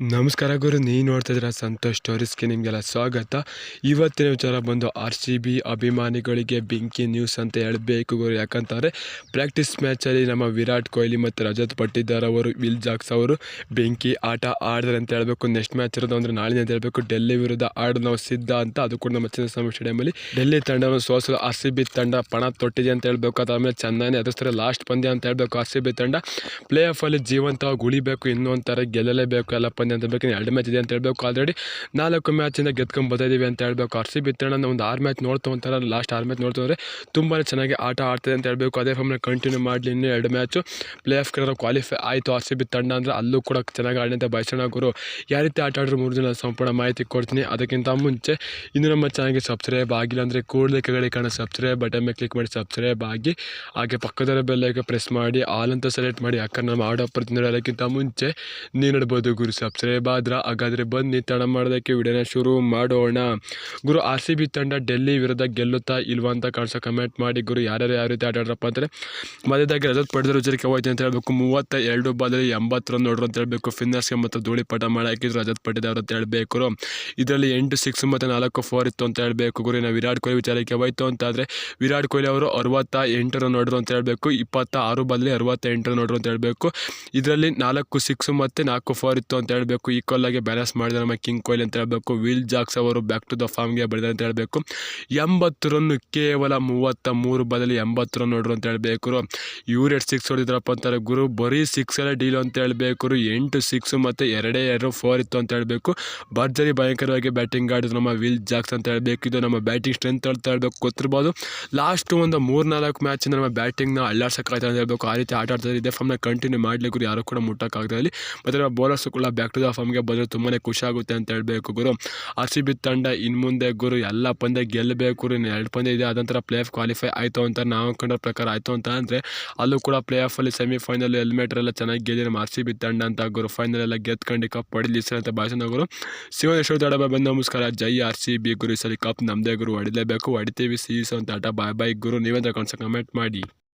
ನಮಸ್ಕಾರ ಗುರು ನೀ ನೋಡ್ತಾ ಇದ್ದೀರಾ ಸಂತೋಷ್ ಸ್ಟೋರೀಸ್ಗೆ ನಿಮಗೆಲ್ಲ ಸ್ವಾಗತ. ಇವತ್ತಿನ ವಿಚಾರ ಬಂದು ಆರ್ ಸಿ ಬಿ ಅಭಿಮಾನಿಗಳಿಗೆ ಬೆಂಕಿ ನ್ಯೂಸ್ ಅಂತ ಹೇಳಬೇಕು ಗುರು. ಯಾಕಂತಂದರೆ ಪ್ರಾಕ್ಟೀಸ್ ಮ್ಯಾಚಲ್ಲಿ ನಮ್ಮ ವಿರಾಟ್ ಕೊಹ್ಲಿ ಮತ್ತು ರಜತ್ ಪಟ್ಟಿದಾರ್ ಅವರು, ವಿಲ್ ಜಾಕ್ಸ್ ಅವರು ಬೆಂಕಿ ಆಟ ಆಡಿದ್ರೆ ಅಂತ ಹೇಳಬೇಕು. ನೆಕ್ಸ್ಟ್ ಮ್ಯಾಚ್ ಇರೋದು ಅಂದರೆ ನಾಳೆ ಅಂತ ಹೇಳಬೇಕು. ಡೆಲ್ಲಿ ವಿರುದ್ಧ ಆಡೋದು ನಾವು ಸಿದ್ಧ ಅಂತ. ಅದು ಕೂಡ ನಮ್ಮ ಚಿನ್ನಸ್ವಾಮಿ ಸ್ಟೇಡಿಯಮಲ್ಲಿ ಡೆಲ್ಲಿ ತಂಡವನ್ನು ಸೋಸಲು ಆರ್ ಸಿ ಬಿ ತಂಡ ಪಣ ತೊಟ್ಟಿದೆ ಅಂತ ಹೇಳಬೇಕು. ಅದಾದಮೇಲೆ ಚೆನ್ನೈನೇ ಎದುರಿಸ್ತಾರೆ ಲಾಸ್ಟ್ ಪಂದ್ಯ ಅಂತ ಹೇಳಬೇಕು ಆರ್ ಸಿ ಬಿ ತಂಡ. ಪ್ಲೇ ಆಫಲ್ಲಿ ಜೀವಂತವಾಗಿ ಉಳಿಬೇಕು ಇನ್ನೊಂದು ಒಂಥರ ಗೆಲ್ಲಲೇಬೇಕು. ಎಲ್ಲ ಪಂದ್ಯ ಅಂತ ಹೇಳ್ಬೇಕು ಎರಡು ಮ್ಯಾಚ್ ಇದೆ ಅಂತ ಹೇಳಬೇಕು ಆಲ್ರೆಡಿ ನಾಲ್ಕು ಮ್ಯಾಚಿಂದ ಗೆದ್ಕೊಂಡು ಬರ್ತಾಯಿದ್ದೀವಿ ಅಂತ ಹೇಳಬೇಕು. ಆರ್ ಸಿ ಬಿ ತಣ್ಣ ಒಂದು ಆರು ಮ್ಯಾಚ್ ನೋಡ್ತಾ ಅಂತಾರೆ ಲಾಸ್ಟ್ ಆರು ಮ್ಯಾಚ್ ನೋಡ್ತಾ ತುಂಬಾ ಚೆನ್ನಾಗಿ ಆಟ ಆಡ್ತದೆ ಅಂತ ಹೇಳಬೇಕು. ಅದೇ ಫಾರ್ಮ್ನ ಕಂಟಿನ್ಯೂ ಮಾಡಲಿ ಇನ್ನೂ ಎರಡು ಮ್ಯಾಚು ಪ್ಲೇ ಆಫ್ ಕಡೆ ಕ್ವಾಲಿಫೈ ಆಯಿತು ಆರ್ ಸಿ ಬಿ ತಂಡ ಅಂದರೆ ಅಲ್ಲೂ ಕೂಡ ಚೆನ್ನಾಗಿ ಆಡಿ ಅಂತ ಗುರು. ಯಾವ ರೀತಿ ಆಟ ಆಡಿದ್ರು ಮೂರು ಜನ ಸಂಪೂರ್ಣ ಮಾಹಿತಿ ಕೊಡ್ತೀನಿ. ಅದಕ್ಕಿಂತ ಮುಂಚೆ ಇನ್ನು ನಮ್ಮ ಚಾನಲ್ಗೆ ಸಬ್ಸ್ಕ್ರೈಬ್ ಆಗಿಲ್ಲ ಅಂದರೆ ಕೂಡಲೇ ಕೆಳಗಡೆ ಕಾಣೋ ಸಬ್ಸ್ಕ್ರೈಬ್ ಬಟನ್ ಮೇಲೆ ಕ್ಲಿಕ್ ಮಾಡಿ ಸಬ್ಸ್ಕ್ರೈಬ್ ಆಗಿ, ಹಾಗೆ ಪಕ್ಕದಲ್ಲಿ ಬೆಲ್ಲೈಕೆ ಪ್ರೆಸ್ ಮಾಡಿ ಆಲ್ ಅಂತ ಸೆಲೆಕ್ಟ್ ಮಾಡಿ, ಯಾಕಂದ್ರೆ ನಮ್ಮ ಆಡೋ ಪ್ರತಿನಿಧಿ ಅದಕ್ಕಿಂತ ಮುಂಚೆ ನೀವು ನೋಡ್ಬೋದು ಗುರು ಸಬ್ಸ್ಕ್ರೈಬ್ ಆದ್ರ ಹಾಗಾದರೆ ಬನ್ನಿ ತಡ ಮಾಡೋದಕ್ಕೆ ವಿಡಿಯೋನ ಶುರು ಮಾಡೋಣ. ಗುರು ಆರ್ ಸಿ ಬಿ ತಂಡ ಡೆಲ್ಲಿ ವಿರುದ್ಧ ಗೆಲ್ಲುತ್ತಾ ಇಲ್ವಾ ಅಂತ ಕಾಣಿಸೋ ಕಮೆಂಟ್ ಮಾಡಿ. ಗುರು, ಯಾರ್ಯಾರು ಯಾವ ರೀತಿ ಆಟ ಆಡ್ರಪ್ಪ ಅಂದರೆ, ಮಧ್ಯದಾಗಿ ರಜತ್ ಪಡೆದ್ರೆ ವಿಚಾರಕ್ಕೆ ಹೋಯ್ತು ಅಂತ ಹೇಳಬೇಕು. ಮೂವತ್ತ ಎರಡು ಬಾಲಲ್ಲಿ ಎಂಬತ್ತು ರನ್ ನೋಡ್ರು ಅಂತ ಹೇಳಬೇಕು. ಫಿನ್ನರ್ಸ್ಗೆ ಮತ್ತು ಧೂಳಿಪಟ ಮಾಡಿ ಹಾಕಿದ್ರು ರಜತ್ ಪಟ್ಟಿದವರು ಅಂತ ಹೇಳಬೇಕು. ಇದರಲ್ಲಿ ಎಂಟು ಸಿಕ್ಸ್ ಮತ್ತು ನಾಲ್ಕು ಫೋರ್ ಇತ್ತು ಅಂತ ಹೇಳಬೇಕು. ಗುರು, ಇನ್ನು ವಿರಾಟ್ ಕೊಹ್ಲಿ ವಿಚಾರಕ್ಕೆ ಹೋಯ್ತು ಅಂತಾದರೆ, ವಿರಾಟ್ ಕೊಹ್ಲಿ ಅವರು ಅರವತ್ತ ಎಂಟು ರನ್ ನೋಡ್ರು ಅಂತ ಹೇಳಬೇಕು. ಇಪ್ಪತ್ತ ಆರು ಬಾಲಲ್ಲಿ ಅರವತ್ತ ಎಂಟು ರನ್ ನೋಡ್ರು ಅಂತ ಹೇಳಬೇಕು. ಇದರಲ್ಲಿ ನಾಲ್ಕು ಸಿಕ್ಸ್ ಮತ್ತು ನಾಲ್ಕು ಫೋರ್ ಇತ್ತು ಅಂತ ಹೇಳಬೇಕು. ಈಕ್ವಲ್ ಆಗಿ ಬ್ಯಾಲೆನ್ಸ್ ಮಾಡಿದ ನಮ್ಮ ಕಿಂಗ್ ಕೊಹ್ಲಿ ಅಂತ ಹೇಳಬೇಕು. ವಿಲ್ ಜಾಕ್ಸ್ ಅವರು ಬ್ಯಾಕ್ ಟು ದ ಫಾರ್ಮ್ಗೆ ಬೆಳೆದ ಅಂತ ಹೇಳಬೇಕು. ಎಂಬತ್ತು ರನ್ ಕೇವಲ ಮೂವತ್ತ ಮೂರು ಬದಲು ಎಂಬತ್ತು ರನ್ ನೋಡ್ರು ಅಂತ ಹೇಳಬೇಕು ಇವ್ರು ಎರಡು ಸಿಕ್ಸ್ ಹೊಡೆದಿದ್ರಪ್ಪ ಅಂತಾರೆ, ಗುರು, ಬರೀ ಸಿಕ್ಸಲ್ಲೇ ಡೀಲ್ ಅಂತ ಹೇಳಬೇಕು ಎಂಟು ಸಿಕ್ಸ್ ಮತ್ತು ಎರಡೇ ಎರಡು ಫೋರ್ ಇತ್ತು ಅಂತ ಹೇಳಬೇಕು. ಭರ್ಜರಿ ಭಯಂಕರವಾಗಿ ಬ್ಯಾಟಿಂಗ್ ಆಡಿದ್ರು ನಮ್ಮ ವಿಲ್ ಜಾಕ್ಸ್ ಅಂತ ಹೇಳಬೇಕು. ಇದು ನಮ್ಮ ಬ್ಯಾಟಿಂಗ್ ಸ್ಟ್ರೆಂತ್ ಅಂತ ಹೇಳಬೇಕು. ಗೊತ್ತಿರ್ಬೋದು. ಲಾಸ್ಟ್ ಒಂದು ಮೂರು ನಾಲ್ಕು ಮ್ಯಾಚಿಂದ ನಮ್ಮ ಬ್ಯಾಟಿಂಗ್ನ ಅಳ್ಳಾಡ್ಸೋಕ್ಕಾಗ್ತದೆ ಅಂತ ಹೇಳಬೇಕು. ಆ ರೀತಿ ಆಟ ಆಡ್ತಾ ಇದೆ. ಫಾರ್ಮ್ನ ಕಂಟಿನ್ಯೂ ಮಾಡಲಿಕ್ಕೆ ಯಾರು ಕೂಡ ಮುಟ್ಟೋಕ್ಕಾಗ್ತದೆ ಇಲ್ಲಿ. ಮತ್ತು ನಮ್ಮ ಬೌಲರ್ಸ್ ಕೂಡ ಬ್ಯಾಕ್ ದ ಫಾರ್ಮ್ಗೆ ಬಂದರೆ ತುಂಬಾ ಖುಷಿ ಆಗುತ್ತೆ ಅಂತ ಹೇಳಬೇಕು ಗುರು. ಆರ್ ಸಿ ಬಿ ತಂಡ ಇನ್ನು ಮುಂದೆ ಗುರು ಎಲ್ಲ ಪಂದ್ಯ ಗೆಲ್ಲಬೇಕು ಇನ್ನು ಎರಡು ಪಂದ್ಯ ಇದೆ ಅದೊಂಥರ ಪ್ಲೇ ಆಫ್ ಕ್ವಾಲಿಫೈ ಆಯಿತು ಅಂತ ನಾವು ಕಂಡ ಪ್ರಕಾರ ಆಯಿತು ಅಂತ ಅಂದರೆ ಅಲ್ಲೂ ಕೂಡ ಪ್ಲೇ ಆಫಲ್ಲಿ ಸೆಮಿಫೈನಲ್ ಎಲ್ಲ ಚೆನ್ನಾಗಿ ಗೆದ್ದಿರೋ ಆರ್ ಸಿ ಬಿ ತಂಡ ಅಂತ ಗುರು. ಫೈನಲ್ ಎಲ್ಲ ಗೆದ್ಕೊಂಡು ಕಪ್ ಹೊಡಿಲಿ ಸರ್ ಅಂತ ಭಾಷಣ ಗುರು. ಶಿವನೇಶ್ವರ ತಡ ಬಂದ ನಮಸ್ಕಾರ. ಜೈ ಆರ್ ಸಿ ಬಿ ಗುರು. ಸರಿ ಕಪ್ ನಮ್ಮದೇ ಗುರು. ಹೊಡಿಲೇಬೇಕು. ಹೊಡಿತೀವಿ. ಸಿ ಅಂತ ಆಟ ಬಾಯ್ ಬಾಯ್ ಗುರು. ನೀವೇಂದ್ರ ಕಾಣಿಸೋ ಕಮೆಂಟ್ ಮಾಡಿ.